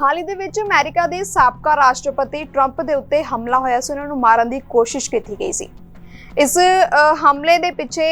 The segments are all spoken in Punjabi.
ਹਾਲ ਹੀ ਦੇ ਵਿੱਚ ਅਮਰੀਕਾ ਦੇ ਸਾਬਕਾ ਰਾਸ਼ਟਰਪਤੀ ਟਰੰਪ ਦੇ ਉੱਤੇ ਹਮਲਾ ਹੋਇਆ ਸੀ, ਉਹਨਾਂ ਨੂੰ ਮਾਰਨ ਦੀ ਕੋਸ਼ਿਸ਼ ਕੀਤੀ ਗਈ ਸੀ। ਇਸ ਹਮਲੇ ਦੇ ਪਿੱਛੇ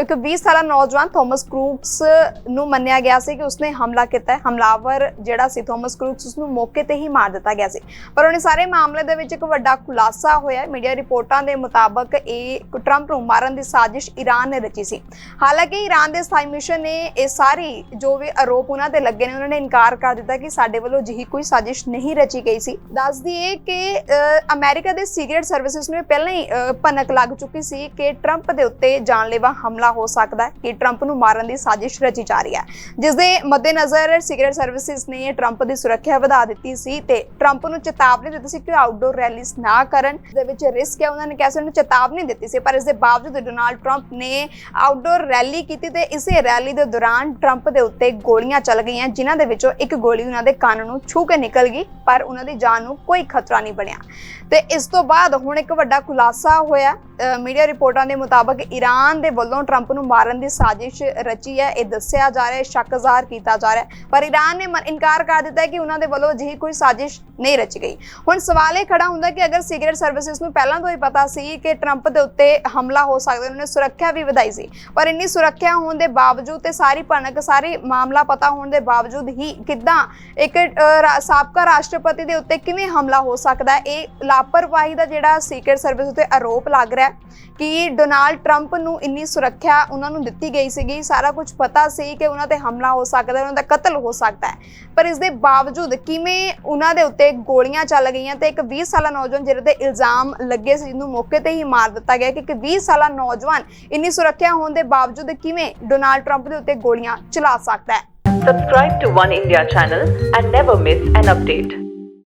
ਇੱਕ 20 ਸਾਲਾ ਨੌਜਵਾਨ ਥਾਮਸ ਕਰੂਕਸ ਨੂੰ ਮੰਨਿਆ ਗਿਆ ਸੀ ਕਿ ਉਸਨੇ ਹਮਲਾ ਕੀਤਾ ਹੈ। ਹਮਲਾਵਰ ਜਿਹੜਾ ਸੀ ਥਾਮਸ ਕਰੂਕਸ ਉਸ ਨੂੰ ਮੌਕੇ ਤੇ ਹੀ ਮਾਰ ਦਿੱਤਾ ਗਿਆ ਸੀ। ਪਰ ਉਹਨੇ ਸਾਰੇ ਮਾਮਲੇ ਦੇ ਵਿੱਚ ਇੱਕ ਵੱਡਾ ਖੁਲਾਸਾ ਹੋਇਆ ਮੀਡੀਆ ਰਿਪੋਰਟਾਂ ਦੇ ਮੁਤਾਬਕ ਇਹ ਟਰੰਪ ਨੂੰ ਮਾਰਨ ਦੀ ਸਾਜ਼ਿਸ਼ ਈਰਾਨ ਨੇ ਰਚੀ ਸੀ। ਹਾਲਾਂਕਿ ਈਰਾਨ ਦੇ ਸਥਾਈ ਮਿਸ਼ਨ ਨੇ ਇਹ ਸਾਰੀ ਜੋ ਵੀ ਆਰੋਪ ਉਹਨਾਂ ਤੇ ਲੱਗੇ ਨੇ ਉਹਨਾਂ ਨੇ ਇਨਕਾਰ ਕਰ ਦਿੱਤਾ ਕਿ ਸਾਡੇ ਵੱਲੋਂ ਅਜਿਹੀ ਕੋਈ ਸਾਜ਼ਿਸ਼ ਨਹੀਂ ਰਚੀ ਗਈ ਸੀ। ਦੱਸ ਦਈਏ ਕਿ ਅ, ਅਮਰੀਕਾ ਦੇ ਸੀਕ੍ਰੀਟ ਸਰਵਿਸਿਜ਼ ਨੂੰ ਇਹ ਪਹਿਲਾਂ ਹੀ ਭਨਕ ਲੱਗ ਚੁੱਕੀ ਸੀ ਕਿ ਟਰੰਪ ਦੇ ਉੱਤੇ ਜਾਨਲੇਵਾ ਹਮਲਾ ਹੋ ਸਕਦਾ ਹੈ, ਕਿ ਟਰੰਪ ਨੂੰ ਮਾਰਨ ਦੀ ਸਾਜ਼ਿਸ਼ ਰਚੀ ਜਾ ਰਹੀ ਹੈ। ਜਿਸ ਦੇ ਮੱਦੇਨਜ਼ਰ ਸੀਕ੍ਰੀਟ ਸਰਵਿਸਿਜ਼ ਨੇ ਟਰੰਪ ਦੀ ਸੁਰੱਖਿਆ ਵਧਾ ਦਿੱਤੀ ਸੀ ਤੇ ਟਰੰਪ ਨੂੰ ਚੇਤਾਵਨੀ ਦਿੱਤੀ ਸੀ ਕਿ ਆਊਟਡੋਰ ਰੈਲੀਜ਼ ਨਾ ਕਰਨ। ਦੇ ਵਿੱਚ ਰਿਸਕ ਹੈ, ਉਹਨਾਂ ਨੇ ਕਿਹਾ ਸੀ ਚੇਤਾਵਨੀ ਦਿੱਤੀ ਸੀ, ਪਰ ਇਸ ਦੇ ਬਾਵਜੂਦ ਡੋਨਾਲਡ ਟਰੰਪ ਨੇ ਆਊਟਡੋਰ ਰੈਲੀ ਕੀਤੀ ਤੇ ਇਸੇ ਰੈਲੀ ਦੇ ਦੌਰਾਨ ਟਰੰਪ ਦੇ ਉੱਤੇ ਗੋਲੀਆਂ ਚੱਲ ਗਈਆਂ, ਜਿਨ੍ਹਾਂ ਦੇ ਵਿੱਚੋਂ ਇੱਕ ਗੋਲੀ ਉਹਨਾਂ ਦੇ ਕੰਨ ਨੂੰ ਛੂ ਕੇ ਨਿਕਲ ਗਈ, ਪਰ ਉਹਨਾਂ ਦੀ ਜਾਨ ਨੂੰ ਕੋਈ ਖਤਰਾ ਨਹੀਂ ਬਣਿਆ। ਤੇ ਇਸ ਤੋਂ ਬਾਅਦ ਹੁਣ ਇੱਕ ਵੱਡਾ ਖੁਲਾਸਾ ਹੋਇਆ ਮੀਡੀਆ ਰਿਪੋਰਟਾਂ ਦੇ ਮੁਤਾਬਕ ਈਰਾਨ ਦੇ ਵੱਲੋਂ ਟਰੰਪ ਨੂੰ ਮਾਰਨ ਦੀ ਸਾਜ਼ਿਸ਼ ਰਚੀ ਹੈ, ਇਹ ਦੱਸਿਆ ਜਾ ਰਿਹਾ ਹੈ ਸ਼ੱਕ ਜ਼ਾਹਰ ਕੀਤਾ ਜਾ ਰਿਹਾ ਹੈ। ਪਰ ਈਰਾਨ ਨੇ ਇਨਕਾਰ ਕਰ ਦਿੱਤਾ ਹੈ ਕਿ ਉਹਨਾਂ ਦੇ ਵੱਲੋਂ ਅਜਿਹੀ ਕੋਈ ਸਾਜ਼ਿਸ਼ ਨਹੀਂ ਰਚੀ ਗਈ। ਹੁਣ ਸਵਾਲ ਇਹ ਖੜਾ ਹੁੰਦਾ ਕਿ ਅਗਰ ਸੀਕ੍ਰੀਟ ਸਰਵਿਸਿਜ਼ ਨੂੰ ਪਹਿਲਾਂ ਤੋਂ ਹੀ ਪਤਾ ਸੀ ਕਿ ਟਰੰਪ ਦੇ ਉੱਤੇ ਹਮਲਾ ਹੋ ਸਕਦਾ, ਉਹਨਾਂ ਨੇ ਸੁਰੱਖਿਆ ਵੀ ਵਧਾਈ ਸੀ। ਪਰ ਇੰਨੀ ਸੁਰੱਖਿਆ ਹੋਣ ਦੇ ਬਾਵਜੂਦ ਤੇ ਸਾਰੀ ਭਣਕ, ਸਾਰੇ ਮਾਮਲਾ ਪਤਾ ਹੋਣ ਦੇ ਬਾਵਜੂਦ ਹੀ ਕਿੱਦਾਂ ਇੱਕ ਸਾਬਕਾ ਰਾਸ਼ਟਰਪਤੀ ਦੇ ਉੱਤੇ ਕਿਵੇਂ ਹਮਲਾ ਹੋ ਸਕਦਾ ਇਹ ਲਾਪਰਵਾਹੀ ਦਾ ਜਿਹੜਾ ਸੀਕ੍ਰੀਟ ਸਰਵਿਸ ਉੱਤੇ ਆਰੋਪ ਲੱਗ ਰਿਹਾ ਹੈ ਕਿ ਡੋਨਾਲਡ ਟਰੰਪ ਨੂੰ ਇੰਨੀ ਸੁਰੱਖਿਆ ਉਹਨਾਂ ਨੂੰ ਦਿੱਤੀ ਗਈ ਸੀਗੀ। ਸਾਰਾ ਕੁਝ ਪਤਾ ਸੀ ਕਿ ਉਹਨਾਂ ਤੇ ਹਮਲਾ ਹੋ ਸਕਦਾ ਉਹਨਾਂ ਦਾ ਕਤਲ ਹੋ ਸਕਦਾ ਹੈ। ਪਰ ਇਸ ਦੇ ਬਾਵਜੂਦ ਕਿਵੇਂ ਉਹਨਾਂ ਦੇ ਉੱਤੇ ਗੋਲੀਆਂ ਚੱਲ ਗਈਆਂ ਤੇ ਇੱਕ 20 ਸਾਲਾ ਨੌਜਵਾਨ ਜਿਹਦੇ ਤੇ ਇਲਜ਼ਾਮ ਲੱਗੇ ਸੀ, ਜਿਹਨੂੰ ਮੌਕੇ ਤੇ ਹੀ ਮਾਰ ਦਿੱਤਾ ਗਿਆ ਕਿ ਇੱਕ 20 ਸਾਲਾ ਨੌਜਵਾਨ ਇੰਨੀ ਸੁਰੱਖਿਆ ਹੋਣ ਦੇ ਬਾਵਜੂਦ ਕਿਵੇਂ ਡੋਨਾਲਡ ਟਰੰਪ ਦੇ ਉੱਤੇ ਗੋਲੀਆਂ ਚਲਾ ਸਕਦਾ ਹੈ। Subscribe to One India channel and never miss an update.